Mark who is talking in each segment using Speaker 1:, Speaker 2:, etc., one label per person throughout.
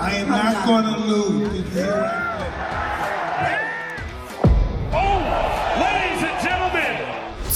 Speaker 1: I am not gonna lose. Did you hear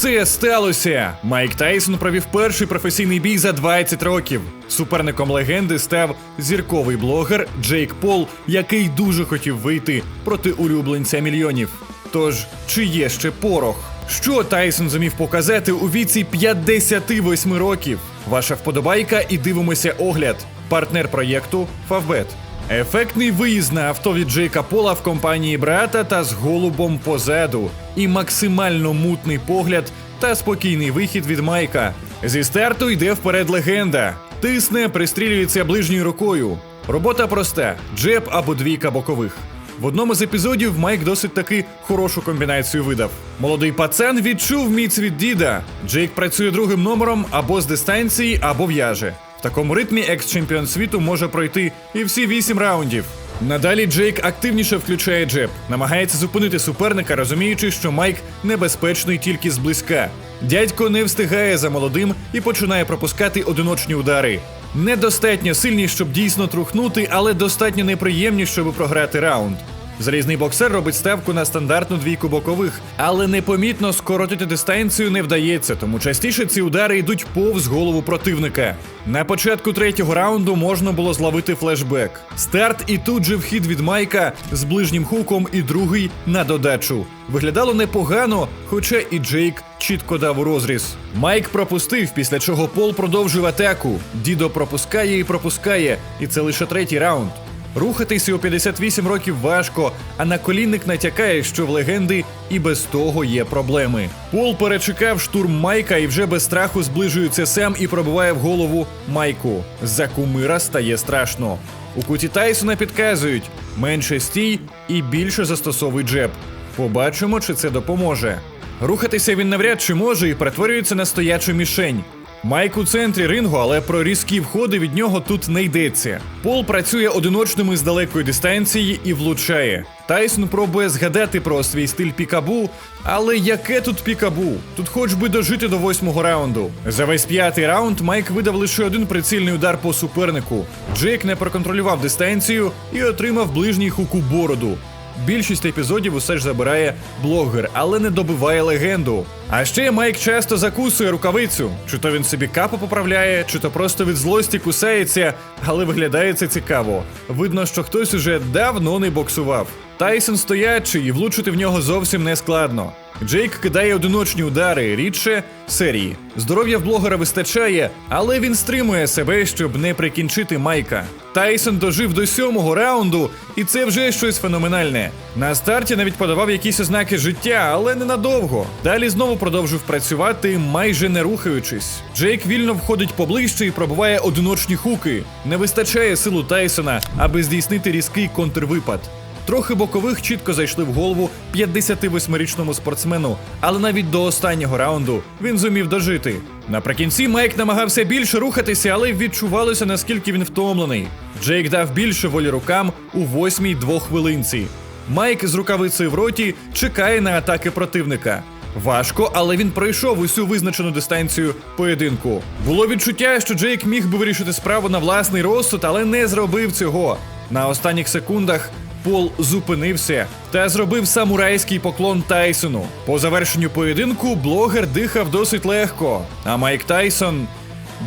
Speaker 2: Це сталося. Майк Тайсон провів перший професійний бій за 20 років. Суперником легенди став зірковий блогер Джейк Пол, який дуже хотів вийти проти улюбленця мільйонів. Тож, чи є ще порох? Що Тайсон зумів показати у віці 58 років? Ваша вподобайка і дивимося огляд. Партнер проєкту Фавбет. Ефектний виїзд на авто від Джейка Пола в компанії брата та з голубом позаду. І максимально мутний погляд та спокійний вихід від Майка. Зі старту йде вперед легенда. Тисне, пристрілюється ближньою рукою. Робота проста: джеб або двійка бокових. В одному з епізодів Майк досить таки хорошу комбінацію видав. Молодий пацан відчув міць від діда. Джейк працює другим номером або з дистанції, або в'яже. Такому ритмі екс-чемпіон світу може пройти і всі вісім раундів. Надалі Джейк активніше включає джеб, намагається зупинити суперника, розуміючи, що Майк небезпечний тільки зблизька. Дядько не встигає за молодим і починає пропускати одиночні удари. Недостатньо сильні, щоб дійсно трухнути, але достатньо неприємні, щоб програти раунд. Залізний боксер робить ставку на стандартну двійку бокових, але непомітно скоротити дистанцію не вдається, тому частіше ці удари йдуть повз голову противника. На початку третього раунду можна було зловити флешбек. Старт і тут же вхід від Майка з ближнім хуком і другий на додачу. Виглядало непогано, хоча і Джейк чітко дав у розріз. Майк пропустив, після чого Пол продовжив атаку. Дідо пропускає і пропускає, і це лише третій раунд. Рухатися у 58 років важко, а наколінник натякає, що в легенди і без того є проблеми. Пол перечекав штурм Майка і вже без страху зближується сам і пробиває в голову Майку. За кумира стає страшно. У куті Тайсона підказують менше стій і більше застосовуй джеб. Побачимо, чи це допоможе. Рухатися він навряд чи може і перетворюється на стоячу мішень. Майк у центрі рингу, але про різкі входи від нього тут не йдеться. Пол працює одиночними з далекої дистанції і влучає. Тайсон пробує згадати про свій стиль пікабу, але яке тут пікабу? Тут хоч би дожити до восьмого раунду. За весь п'ятий раунд Майк видав лише один прицільний удар по супернику. Джейк не проконтролював дистанцію і отримав ближній хук у бороду. Більшість епізодів усе ж забирає блогер, але не добиває легенду. А ще Майк часто закусує рукавицю. Чи то він собі капу поправляє, чи то просто від злості кусається, але виглядає це цікаво. Видно, що хтось уже давно не боксував. Тайсон стоячий і влучити в нього зовсім не складно. Джейк кидає одиночні удари, рідше серії. Здоров'я в блогера вистачає, але він стримує себе, щоб не прикінчити Майка. Тайсон дожив до сьомого раунду, і це вже щось феноменальне. На старті навіть подавав якісь ознаки життя, але ненадовго. Далі знову продовжив працювати, майже не рухаючись. Джейк вільно входить поближче і пробиває одиночні хуки. Не вистачає силу Тайсона, аби здійснити різкий контрвипад. Трохи бокових чітко зайшли в голову 58-річному спортсмену, але навіть до останнього раунду він зумів дожити. Наприкінці Майк намагався більше рухатися, але відчувалося, наскільки він втомлений. Джейк дав більше волі рукам у восьмій двохвилинці. Майк з рукавицею в роті чекає на атаки противника. Важко, але він пройшов усю визначену дистанцію поєдинку. Було відчуття, що Джейк міг би вирішити справу на власний розсуд, але не зробив цього. На останніх секундах Пол зупинився та зробив самурайський поклон Тайсону. По завершенню поєдинку блогер дихав досить легко, а Майк Тайсон.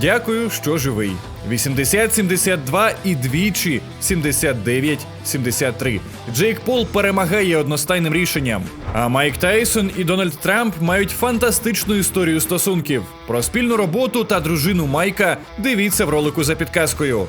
Speaker 2: Дякую, що живий. 80-72 і двічі 79-73. Джейк Пол перемагає одностайним рішенням. А Майк Тайсон і Дональд Трамп мають фантастичну історію стосунків. Про спільну роботу та дружину Майка дивіться в ролику за підказкою.